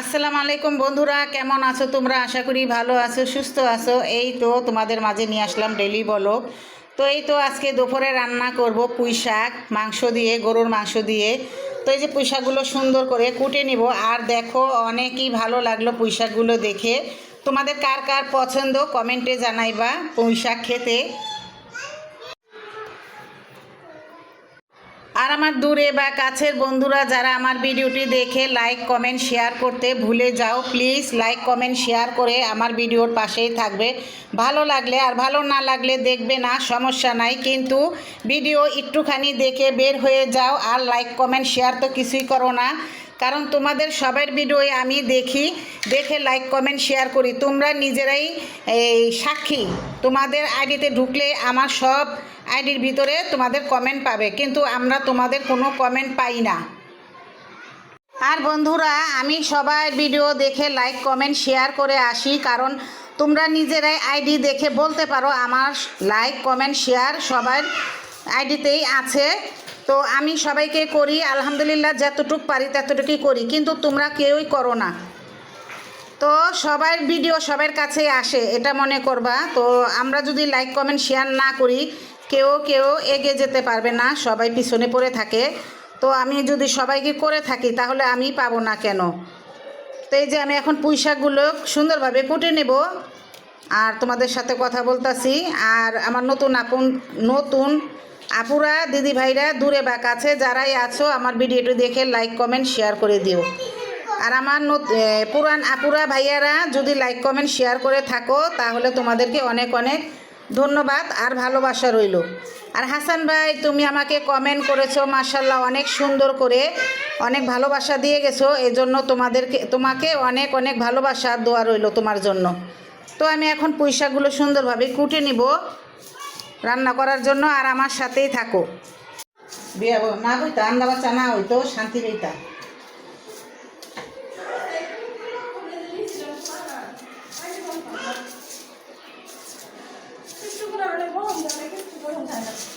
আসসালামু আলাইকুম বন্ধুরা, কেমন আছো তোমরা? আশা করি ভালো আছো, সুস্থ আছো। এই তো তোমাদের মাঝে নিয়ে আসলাম ডেলি বলো তো এই তো আজকে দুপুরে রান্না করব পুঁই শাক, মাংস দিয়ে, গরুর মাংস দিয়ে। তো এই যে পুঁই শাকগুলো সুন্দর করে কুটে নিব। আর দেখো, অনেকই ভালো লাগল পুঁই শাকগুলো দেখে। তোমাদের কার কার পছন্দ, কমেন্টে জানাইবা পুঁই শাক খেতে। আর আমার দূরে বা কাছের বন্ধুরা যারা আমার ভিডিওটি দেখে লাইক, কমেন্ট, শেয়ার করতে ভুলে যাও, প্লিজ লাইক, কমেন্ট, শেয়ার করে আমার ভিডিওর পাশেই থাকবে। ভালো লাগলে আর ভালো না লাগলে দেখবে না, সমস্যা নাই। কিন্তু ভিডিও একটুখানি দেখে বের হয়ে যাও আর লাইক, কমেন্ট, শেয়ার তো কিছুই করো না। কারণ তোমাদের সবার ভিডিওই আমি দেখি, দেখে লাইক, কমেন্ট, শেয়ার করি। তোমরা নিজেরাই এই সাক্ষী। তোমাদের আইডিতে ঢুকলে আমার সব আইডির ভিতরে তোমাদের কমেন্ট পাবে, কিন্তু আমরা তোমাদের কোনো কমেন্ট পাই না। আর বন্ধুরা, আমি সবার ভিডিও দেখে লাইক কমেন্ট শেয়ার করে আসি, কারণ তোমরা নিজেরাই আইডি দেখে বলতে পারো, আমার লাইক কমেন্ট শেয়ার সবার আইডিতেই আছে। তো আমি সবাইকে করি, আলহামদুলিল্লাহ যতটুক পারি ততটুকুই করি, কিন্তু তোমরা কেউই করো না। তো সবার ভিডিও সবার কাছে আসে, এটা মনে করবা। তো আমরা যদি লাইক কমেন্ট শেয়ার না করি কেউ কেউ এগিয়ে যেতে পারবে না, সবাই পিছনে পড়ে থাকে। তো আমি যদি সবাইকে করে থাকি, তাহলে আমি পাবো না কেন? তো এই যে আমি এখন পুঁই শাকগুলো সুন্দরভাবে কুটে নেব। আর তোমাদের সাথে কথা বলতাছি। আর আমার নতুন আপন, নতুন আপুরা দিদি ভাইরা দূরে বা কাছে যারাই আছো, আমার ভিডিওটি দেখে লাইক কমেন্ট শেয়ার করে দিও। আর আমার পুরান আপুরা, ভাইয়ারা যদি লাইক কমেন্ট শেয়ার করে থাকো, তাহলে তোমাদেরকে অনেক অনেক ধন্যবাদ আর ভালোবাসা রইল। আর হাসান ভাই, তুমি আমাকে কমেন্ট করেছ মার্শাল্লাহ অনেক সুন্দর করে, অনেক ভালোবাসা দিয়ে গেছো, এজন্য তোমাদেরকে, তোমাকে অনেক অনেক ভালোবাসা, দোয়া রইল তোমার জন্য। তো আমি এখন পয়সাগুলো সুন্দরভাবে কুটে নিব, রান্না করার জন্য, আর আমার সাথেই থাকো। বিয়া না বইতা আন্দা বাচ্চা না হইতো, শান্তি বইতা তো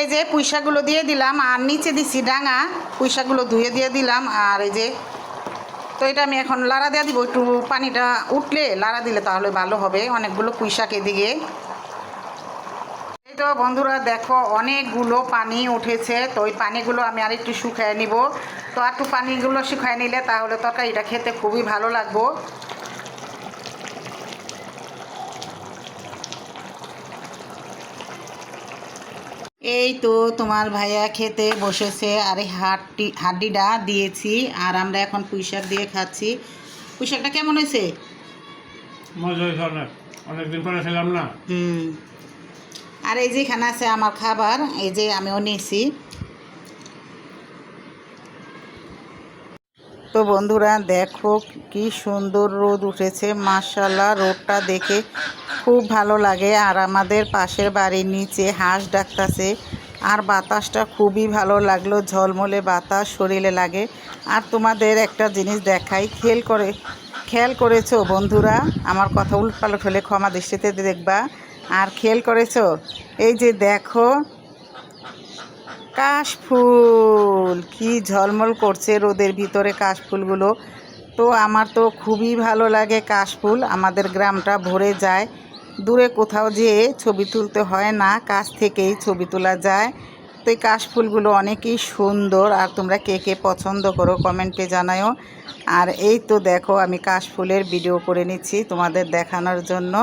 এই যে পুঁইশাকগুলো দিয়ে দিলাম, আর নিচে দিছি ডাঙা, পুঁইশাকগুলো ধুয়ে দিয়ে দিলাম, আর এই যে, তো এটা আমি এখন লাড়া দিয়ে দিব, একটু পানিটা উঠলে লাড়া দিলে তাহলে ভালো হবে, অনেকগুলো পুঁইশাক এদিকে। এই তো বন্ধুরা, দেখো অনেকগুলো পানি উঠেছে, তো ওই পানিগুলো আমি আর একটু শুকায় নিব। তো একটু পানিগুলো শুকায় নিলে তাহলে তরকারিটা খেতে খুবই ভালো লাগবো। এই তো তোমার ভাইয়া খেতে বসেছে আর এই হাড্ডি হাড্ডিটা দিয়েছি আর আমরা এখন পুঁইশাক দিয়ে খাচ্ছি। পুঁইশাকটা কেমন হয়েছে? মজা হয়েছে অনেক। অনেকদিন পরে খেলাম না। হুম। আর এই যে এখানে আছে আমার খাবার এই যে আমিও নিয়েছি। তো বন্ধুরা দেখো কি সুন্দর রোদ উঠেছে মাশাল্লাহ রোদটা দেখে খুব ভালো লাগে। আর আমাদের পাশের বাড়ির নিচে হাঁস ডাকতাছে, আর বাতাসটা খুবই ভালো লাগল, ঝলমলে বাতাস, শরীরে লাগে। আর তোমাদের একটা জিনিস দেখাই, খেল করে খেয়াল করেছ বন্ধুরা? আমার কথা উল্টপালট হলে ক্ষমা দৃষ্টিতে দেখবা। আর খেয়াল করেছ? এই যে দেখো কাশফুল কি ঝলমল করছে রোদের ভিতরে কাশফুলগুলো তো আমার তো খুবই ভালো লাগে কাশফুল আমাদের গ্রামটা ভরে যায়। দূরে কোথাও যেয়ে ছবি তুলতে হয় না, কাছ থেকেই ছবি তোলা যায়। তো এই কাশফুলগুলো অনেকই সুন্দর, আর তোমরা কে কে পছন্দ করো কমেন্টে জানাও আর এই তো দেখো, আমি কাশফুলের ভিডিও করে নিচ্ছি তোমাদের দেখানোর জন্য।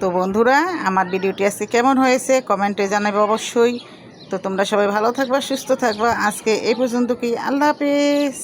তো বন্ধুরা, আমার ভিডিওটি আজকে কেমন হয়েছে কমেন্টে জানাবে অবশ্যই। তো তোমরা সবাই ভালো থাকবা সুস্থ থাকবা। আজকে এই পর্যন্ত কি? আল্লাহ হাফিজ।